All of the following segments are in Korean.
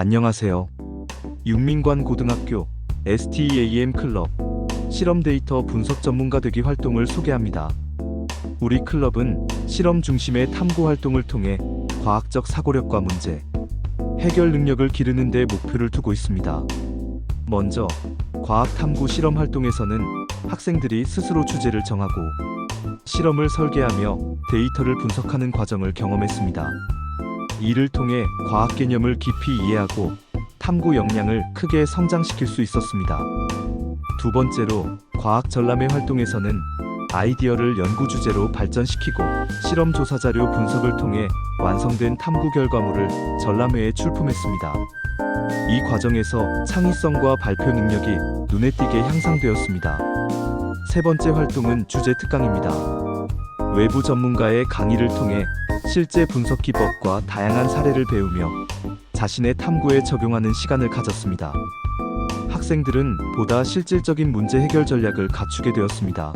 안녕하세요. 육민관 고등학교 STAM 클럽 실험 데이터 분석 전문가 되기 활동을 소개합니다. 우리 클럽은 실험 중심의 탐구 활동을 통해 과학적 사고력과 문제, 해결 능력을 기르는 데 목표를 두고 있습니다. 먼저 과학 탐구 실험 활동에서는 학생들이 스스로 주제를 정하고 실험을 설계하며 데이터를 분석하는 과정을 경험했습니다. 이를 통해 과학 개념을 깊이 이해하고 탐구 역량을 크게 성장시킬 수 있었습니다. 두 번째로 과학 전람회 활동에서는 아이디어를 연구 주제로 발전시키고 실험 조사 자료 분석을 통해 완성된 탐구 결과물을 전람회에 출품했습니다. 이 과정에서 창의성과 발표 능력이 눈에 띄게 향상되었습니다. 세 번째 활동은 주제 특강입니다. 외부 전문가의 강의를 통해 실제 분석 기법과 다양한 사례를 배우며 자신의 탐구에 적용하는 시간을 가졌습니다. 학생들은 보다 실질적인 문제 해결 전략을 갖추게 되었습니다.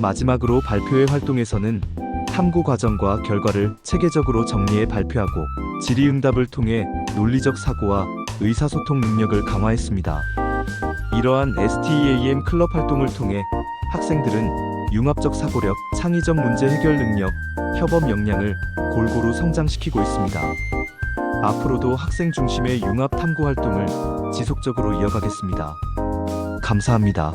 마지막으로 발표회 활동에서는 탐구 과정과 결과를 체계적으로 정리해 발표하고 질의응답을 통해 논리적 사고와 의사소통 능력을 강화했습니다. 이러한 STEAM 클럽 활동을 통해 학생들은 융합적 사고력, 창의적 문제 해결 능력, 협업 역량을 골고루 성장시키고 있습니다. 앞으로도 학생 중심의 융합 탐구 활동을 지속적으로 이어가겠습니다. 감사합니다.